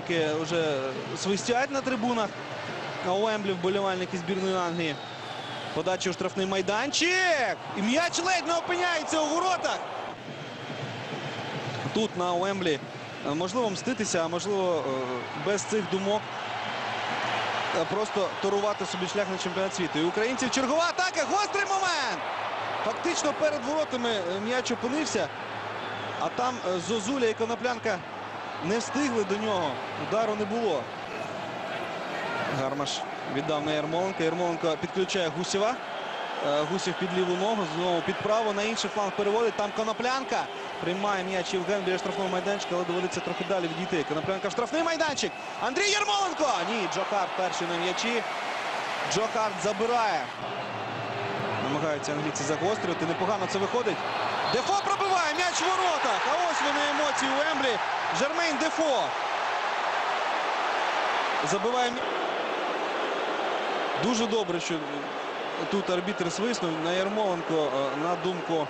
вболівальники вже свистять на трибунах. А у Емблі вболівальники збірної Англії. Подача у штрафний майданчик. І м'яч ледь не опиняється у воротах. Тут на Уемблі е, можливо мститися, а можливо е, без цих думок е, просто торувати собі шлях на чемпіонат світу. І українців чергова атака. Гострий момент. Фактично перед воротами м'яч опинився. А там Зозуля і Коноплянка не встигли до нього. Удару не було. Гармаш віддав на Ярмоленка. Ярмоленко підключає Гусєва. Е, Гусєв під ліву ногу, знову під праву, на інший фланг переводить. Там Коноплянка. Приймає м'яч Євген біля штрафного майданчика, але доводиться трохи далі відійти. Коноплянка в штрафний майданчик. Андрій Ярмоленко! Ні, Джо Харт перший на м'ячі. Джо Харт забирає. Намагаються англійці загострювати. Непогано це виходить. Дефо пробиває м'яч в воротах. А ось вони емоції у Емблі. Жермейн Дефо. Забиває. Дуже добре, що тут арбітр свиснув на Ярмоленко, е, на думку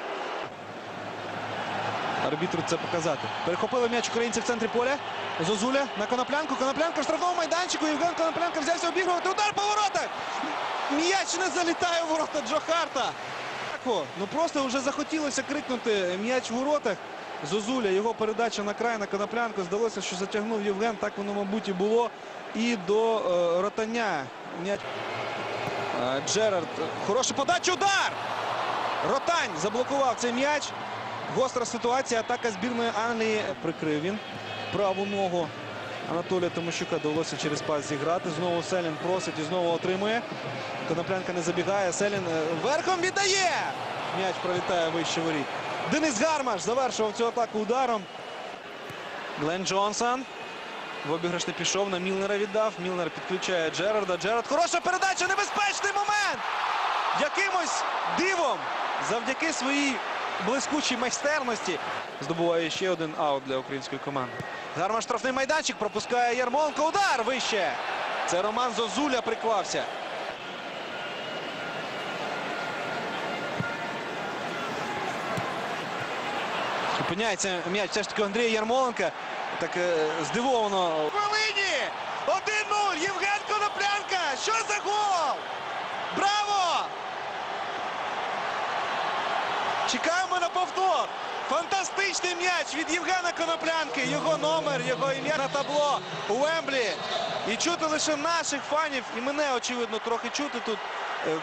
арбітру це показати. Перехопили м'яч українці в центрі поля. Зозуля на Коноплянку. Коноплянка в штрафному майданчику. Євген Коноплянка взявся обігрувати. Удар по воротах. М'яч не залітає у ворота Джо Харта. Ну просто вже захотілося крикнути м'яч в воротах. Зозуля, його передача на край на Коноплянку. Здалося, що затягнув Євген. Так воно, мабуть, і було. І до е, ротання. Е, Джерард. Хороша подача. Удар! Ротань заблокував цей м'яч. Гостра ситуація. Атака збірної Англії. Прикрив він праву ногу. Анатолія Тимощука довелося через пас зіграти. Знову Селін просить і знову отримує. Коноплянка не забігає. Селін е, верхом віддає. М'яч пролітає вище воріт. Денис Гармаш завершував цю атаку ударом. Глен Джонсон. В обіграш не пішов. На Мілнера віддав. Мілнер підключає Джерарда. Джерард. Хороша передача. Небезпечний момент. Якимось дивом завдяки своїй блискучій майстерності здобуває ще один аут для української команди. Гармаш штрафний майданчик пропускає Ярмоленко. Удар вище. Це Роман Зозуля приклався. Опиняється м'яч все ж таки Андрія Ярмоленка. Так е, здивовано. Хвилині! 1-0! Євген Коноплянка! Що за гол? Браво! Чекаємо на повтор. Фантастичний м'яч від Євгена Коноплянки. Його номер, його ім'я на табло у Вемблі. І чути лише наших фанів, і мене, очевидно, трохи чути тут. Е,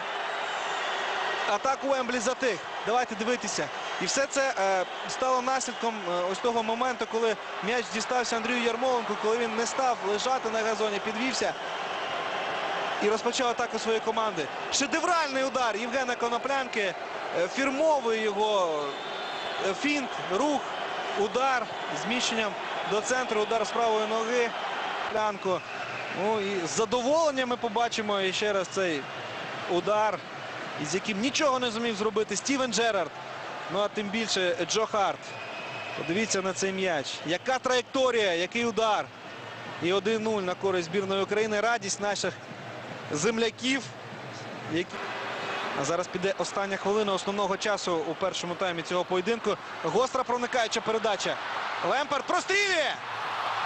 Атаку Емблі затих. Давайте дивитися. І все це е, стало наслідком е, ось того моменту, коли м'яч дістався Андрію Ярмоленку, коли він не став лежати на газоні, підвівся і розпочав атаку своєї команди. Шедевральний удар Євгена Коноплянки, е, фірмовий його фінт, рух, удар зміщенням до центру, удар з правої ноги. Плянку. Ну і з задоволенням ми побачимо ще раз цей удар, із яким нічого не зумів зробити Стівен Джерард. Ну а тим більше Джо Харт. Подивіться на цей м'яч. Яка траєкторія, який удар. І 1-0 на користь збірної України. Радість наших земляків. Які... А зараз піде остання хвилина основного часу у першому таймі цього поєдинку. Гостра проникаюча передача. Лемперд прострілює!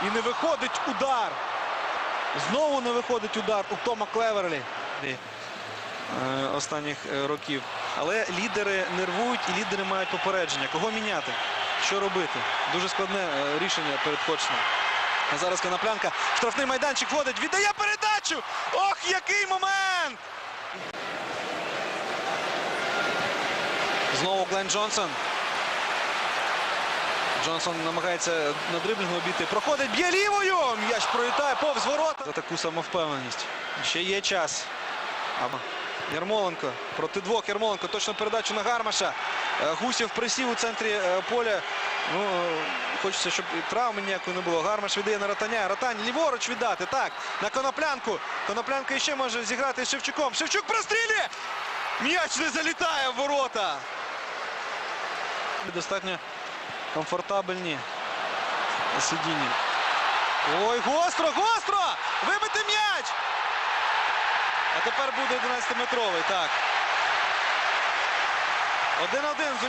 І не виходить удар. Знову не виходить удар у Тома Клеверлі останніх е, років. Але лідери нервують і лідери мають попередження. Кого міняти? Що робити? Дуже складне е, рішення перед Хочном. А зараз Коноплянка. Штрафний майданчик входить. Віддає передачу. Ох, який момент! Знову Глен Джонсон. Джонсон намагається на дриблінгу обійти. Проходить, б'є лівою. М'яч пролітає повз ворота. За таку самовпевненість. Ще є час. Ярмоленко проти двох. Ярмоленко точно передачу на Гармаша. Е, Гусєв присів у центрі е, поля. Ну, е, хочеться, щоб травми ніякої не було. Гармаш віддає на Ротаня. Ротань ліворуч віддати. Так, на Коноплянку. Коноплянка ще може зіграти з Шевчуком. Шевчук прострілює! М'яч не залітає в ворота. Достатньо комфортабельні сидіння. Ой, гостро, гостро! Вибити м'яч! А тепер буде 11-метровий, так. 1-1 з